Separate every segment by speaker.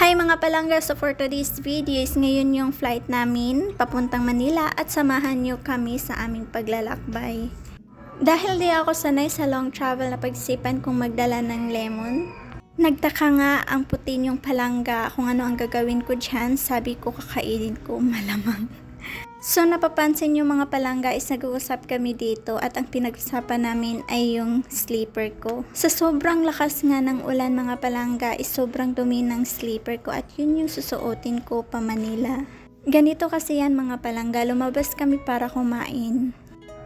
Speaker 1: Hi mga palangga, so for today's video is ngayon yung flight namin papuntang Manila at samahan nyo kami sa aming paglalakbay. Dahil di ako sanay sa long travel na pagsipan kung magdala ng lemon, nagtaka nga ang puti yung palangga kung ano ang gagawin ko dyan, sabi ko kakainin ko malamang. So napapansin yung mga palangga is nag-uusap kami dito at ang pinag-usapan namin ay yung sleeper ko. Sa sobrang lakas nga ng ulan mga palangga is sobrang dumi ng sleeper ko at yun yung susuotin ko pa Manila. Ganito kasi yan mga palangga, lumabas kami para kumain.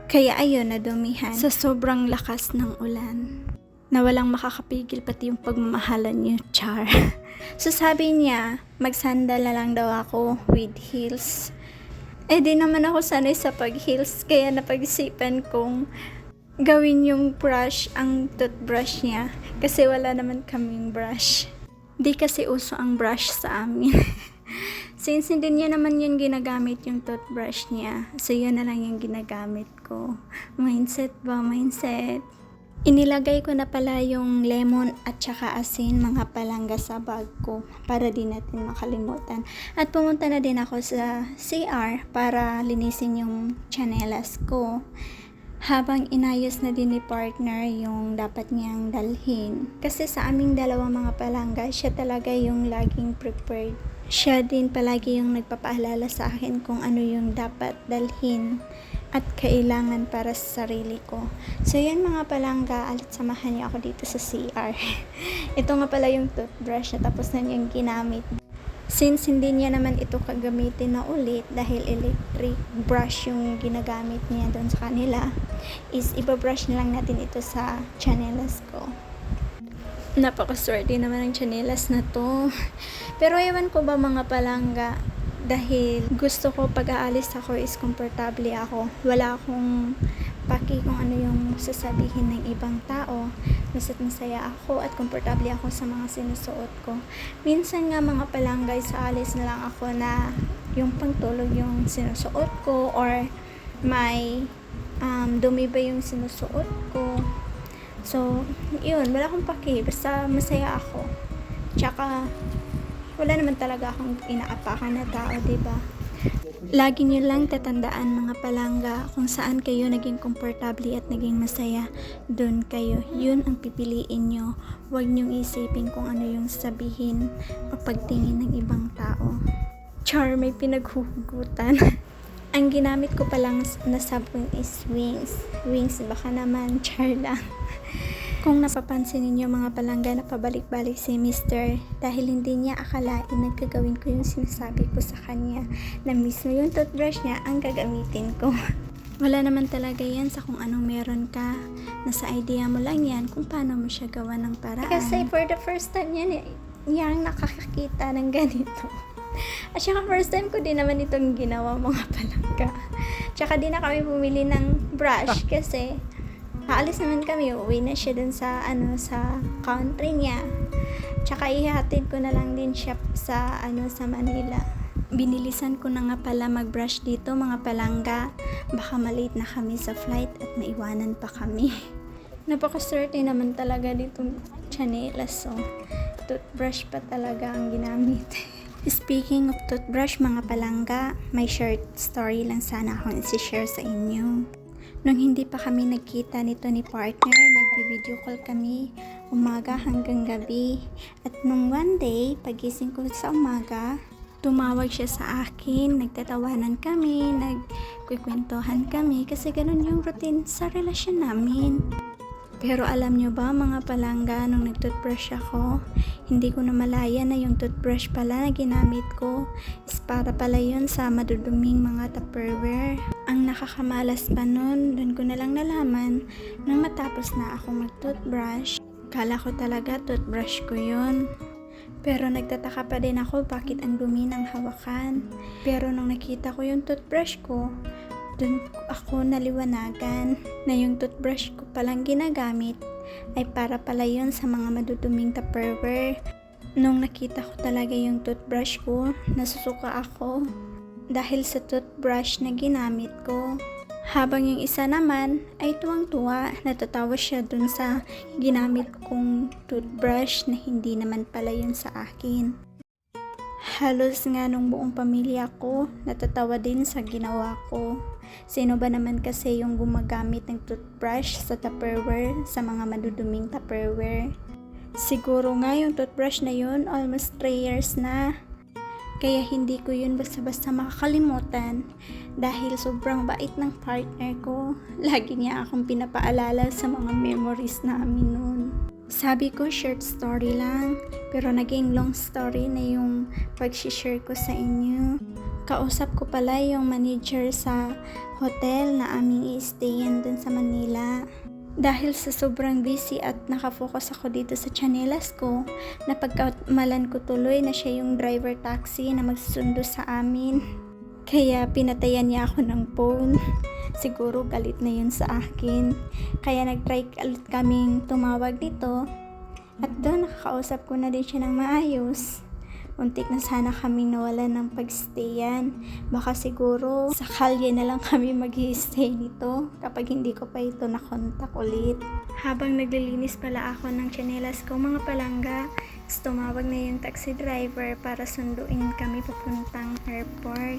Speaker 1: Kaya ayun, nadumihan. Sa sobrang lakas ng ulan na walang makakapigil pati yung pagmamahalan niyo, char. so sabi niya, magsandal na lang daw ako with heels. Eh di naman ako sanay sa pag-heels, kaya napag-isipan kong gawin yung brush ang toothbrush niya. Kasi wala naman kaming brush. Di kasi uso ang brush sa amin. Since hindi niya naman yun ginagamit yung toothbrush niya, so yun na lang yung ginagamit ko. Mindset ba? Mindset. Inilagay ko na pala yung lemon at saka asin mga palangga sa bag ko para di natin makalimutan. At pumunta na din ako sa CR para linisin yung chanelas ko. Habang inayos na din ni partner yung dapat niyang dalhin. Kasi sa aming dalawang mga palangga, siya talaga yung laging prepared. Siya din palagi yung nagpapaalala sa akin kung ano yung dapat dalhin at kailangan para sa sarili ko. So, yan mga palangga, alit samahan niyo ako dito sa CR. ito nga pala yung toothbrush na tapos na niyang ginamit. Since hindi niya naman ito kagamitin na ulit dahil electric brush yung ginagamit niya doon sa kanila, is ibabrush na lang natin ito sa chanelas ko. Napakaswerte naman ang chanelas na to. Pero ewan ko ba mga palangga, dahil gusto ko pag aalis ako is komportable ako. Wala akong paki kung ano yung sasabihin ng ibang tao. Basta't masaya ako at komportable ako sa mga sinusuot ko. Minsan nga mga palanggay sa alis na lang ako na yung pangtulog yung sinusuot ko or may um, dumi ba yung sinusuot ko. So, yun, wala akong paki. Basta masaya ako. Tsaka, wala naman talaga akong inaapakan na tao, ba? Lagi nyo lang tatandaan mga palangga kung saan kayo naging komportable at naging masaya, doon kayo. Yun ang pipiliin nyo. Huwag nyong isipin kung ano yung sabihin o pagtingin ng ibang tao. Char, may pinaghuhugutan. ang ginamit ko palang na sabon is wings. Wings, baka naman, char lang. Kung napapansin ninyo mga palangga na pabalik-balik si Mr. dahil hindi niya akalain nagkagawin ko yung sinasabi ko sa kanya na mismo yung toothbrush niya ang gagamitin ko. Wala naman talaga yan sa kung anong meron ka. Nasa idea mo lang yan kung paano mo siya gawa ng paraan. Kasi for the first time yan, yang nakakakita ng ganito. At saka first time ko din naman itong ginawa mga palangga. Tsaka di na kami bumili ng brush kasi Aalis naman kami, uwi na siya dun sa, ano, sa country niya. Tsaka ihatid ko na lang din siya sa, ano, sa Manila. Binilisan ko na nga pala mag-brush dito, mga palangga. Baka malate na kami sa flight at maiwanan pa kami. Napakaswerte naman talaga dito chanelas, so toothbrush pa talaga ang ginamit. Speaking of toothbrush, mga palangga, may short story lang sana akong isi-share sa inyo. Nung hindi pa kami nagkita nito ni partner, nagbi-video call kami umaga hanggang gabi. At nung one day, pagising ko sa umaga, tumawag siya sa akin, nagtatawanan kami, nagkikwentuhan kami kasi ganun yung routine sa relasyon namin. Pero alam nyo ba mga palangga, nung nagtoothbrush ako, hindi ko na malaya na yung toothbrush pala na ginamit ko is para pala yun sa maduduming mga tupperware. Nakakamalas pa nun, dun ko na lang nalaman nang matapos na ako mag-toothbrush. Kala ko talaga toothbrush ko yun. Pero nagtataka pa din ako bakit ang dumi ng hawakan. Pero nung nakita ko yung toothbrush ko, dun ako naliwanagan na yung toothbrush ko palang ginagamit ay para pala yun sa mga maduduming tupperware. Nung nakita ko talaga yung toothbrush ko, nasusuka ako dahil sa toothbrush na ginamit ko. Habang yung isa naman ay tuwang-tuwa, natatawa siya dun sa ginamit kong toothbrush na hindi naman pala yun sa akin. Halos nga nung buong pamilya ko, natatawa din sa ginawa ko. Sino ba naman kasi yung gumagamit ng toothbrush sa Tupperware, sa mga maduduming Tupperware? Siguro nga yung toothbrush na yun, almost 3 years na. Kaya hindi ko yun basta-basta makakalimutan dahil sobrang bait ng partner ko. Lagi niya akong pinapaalala sa mga memories namin noon. Sabi ko short story lang, pero naging long story na yung pag-share ko sa inyo. Kausap ko pala yung manager sa hotel na aming i-stayan dun sa Manila. Dahil sa sobrang busy at nakafocus ako dito sa chanelas ko, napagkamalan ko tuloy na siya yung driver taxi na magsusundo sa amin. Kaya pinatayan niya ako ng phone. Siguro galit na yun sa akin. Kaya nag-try ulit kaming tumawag dito. At doon nakakausap ko na din siya ng maayos. Untik na sana kaming nawalan ng pagstayan. Baka siguro sa kalye na lang kami mag stay nito kapag hindi ko pa ito nakontak ulit. Habang naglilinis pala ako ng chanelas ko mga palangga, tumawag na yung taxi driver para sunduin kami papuntang airport.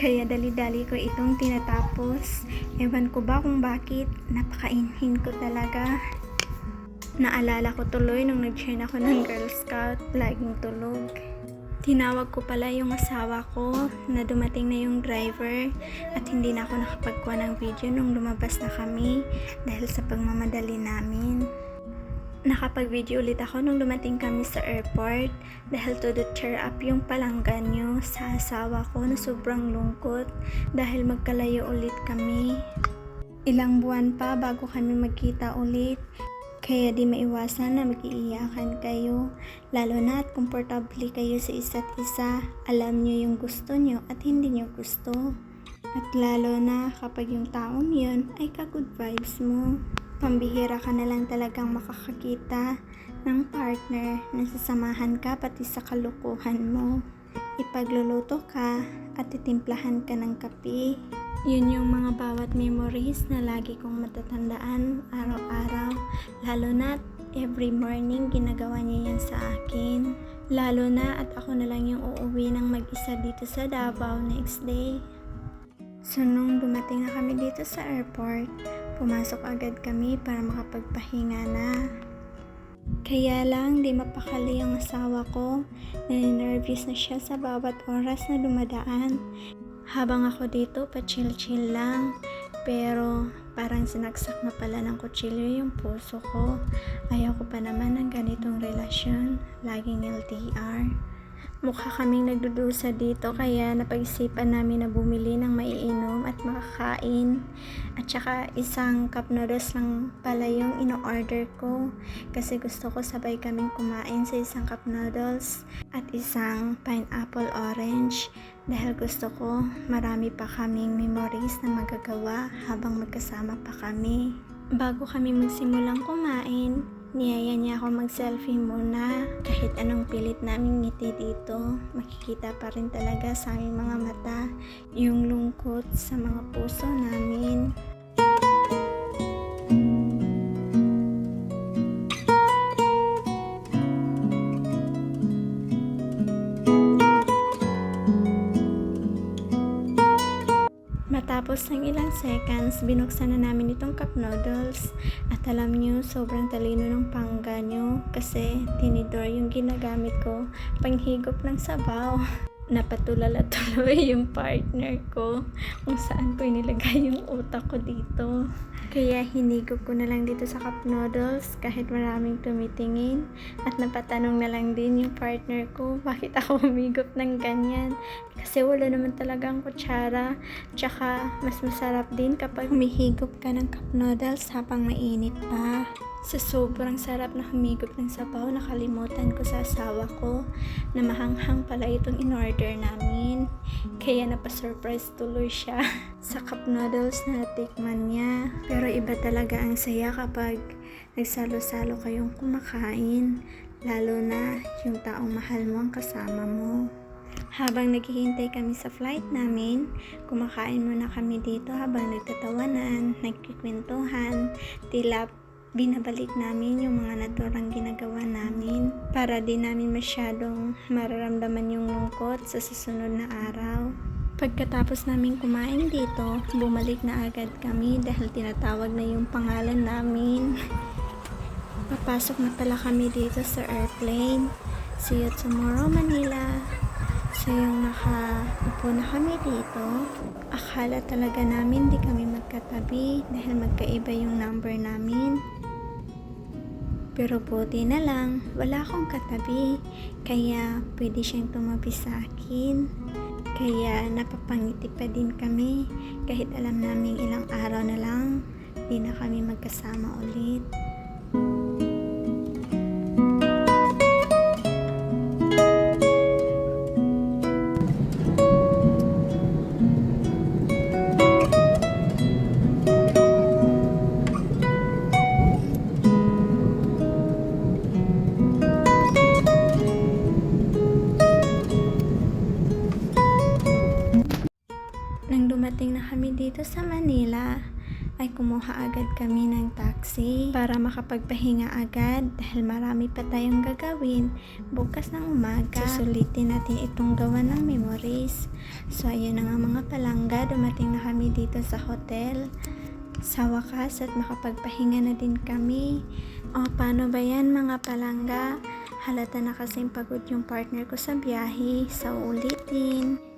Speaker 1: Kaya dali-dali ko itong tinatapos. Ewan ko ba kung bakit, napakainhin ko talaga. Naalala ko tuloy nung nag-join ako ng Girl Scout, laging tulog. Tinawag ko pala yung asawa ko na dumating na yung driver at hindi na ako nakapagkuha ng video nung lumabas na kami dahil sa pagmamadali namin. Nakapag-video ulit ako nung dumating kami sa airport dahil to the cheer up yung palanggan nyo sa asawa ko na sobrang lungkot dahil magkalayo ulit kami. Ilang buwan pa bago kami magkita ulit kaya di maiwasan na mag-iiyakan kayo, lalo na at komportable kayo sa isa't isa, alam nyo yung gusto nyo at hindi nyo gusto. At lalo na kapag yung taong yun ay ka-good vibes mo. Pambihira ka na lang talagang makakakita ng partner na sasamahan ka pati sa kalukuhan mo. Ipagluluto ka at titimplahan ka ng kape. Yun yung mga bawat memories na lagi kong matatandaan araw-araw. Lalo na every morning ginagawa niya yan sa akin. Lalo na at ako na lang yung uuwi ng mag-isa dito sa Davao next day. So nung dumating na kami dito sa airport, pumasok agad kami para makapagpahinga na. Kaya lang, di mapakali ang asawa ko. Naninervous na siya sa bawat oras na dumadaan. Habang ako dito, pa-chill-chill lang. Pero parang sinaksak na pala ng kutsilyo yung puso ko. Ayaw ko pa naman ng ganitong relasyon. Laging LDR. Mukha kaming nagdudusa dito kaya napag-isipan namin na bumili ng maiinom at makakain. At saka isang cup noodles lang pala yung ino-order ko kasi gusto ko sabay kaming kumain sa isang cup noodles at isang pineapple orange dahil gusto ko marami pa kaming memories na magagawa habang magkasama pa kami. Bago kami magsimulang kumain, Niyaya niya ako mag-selfie muna. Kahit anong pilit namin ngiti dito, makikita pa rin talaga sa aming mga mata yung lungkot sa mga puso namin. Matapos ng ilang seconds, binuksan na namin itong cup noodles. At alam nyo, sobrang talino ng pangga nyo kasi tinidor yung ginagamit ko panghigop ng sabaw. Napatulala tuloy yung partner ko kung saan ko inilagay yung utak ko dito. Kaya hinigop ko na lang dito sa cup noodles kahit maraming tumitingin. At napatanong na lang din yung partner ko bakit ako humigop ng ganyan. Kasi wala naman talagang kutsara. Tsaka mas masarap din kapag humihigop ka ng cup noodles habang mainit pa. Sa sobrang sarap na humigop ng sabaw, nakalimutan ko sa asawa ko na mahanghang pala itong in-order namin. Kaya napasurprise tuloy siya sa cup noodles na tikman niya. Pero iba talaga ang saya kapag nagsalo-salo kayong kumakain. Lalo na yung taong mahal mo ang kasama mo. Habang naghihintay kami sa flight namin, kumakain muna kami dito habang nagtatawanan, nagkikwentuhan, tila binabalik namin yung mga naturang ginagawa namin para di namin masyadong mararamdaman yung lungkot sa susunod na araw. Pagkatapos namin kumain dito, bumalik na agad kami dahil tinatawag na yung pangalan namin. Papasok na pala kami dito sa airplane. See you tomorrow, Manila. So yung nakaupo na kami dito, akala talaga namin di kami magkatabi dahil magkaiba yung number namin. Pero buti na lang, wala akong katabi. Kaya pwede siyang tumabi sa akin. Kaya napapangiti pa din kami kahit alam namin ilang araw na lang, di na kami magkasama ulit. Kumuha agad kami ng taxi para makapagpahinga agad dahil marami pa tayong gagawin bukas ng umaga. Susulitin natin itong gawa ng memories. So ayun na nga mga palangga, dumating na kami dito sa hotel. Sa wakas at makapagpahinga na din kami. O paano ba yan mga palangga? Halata na kasing pagod yung partner ko sa biyahe. Sa ulitin.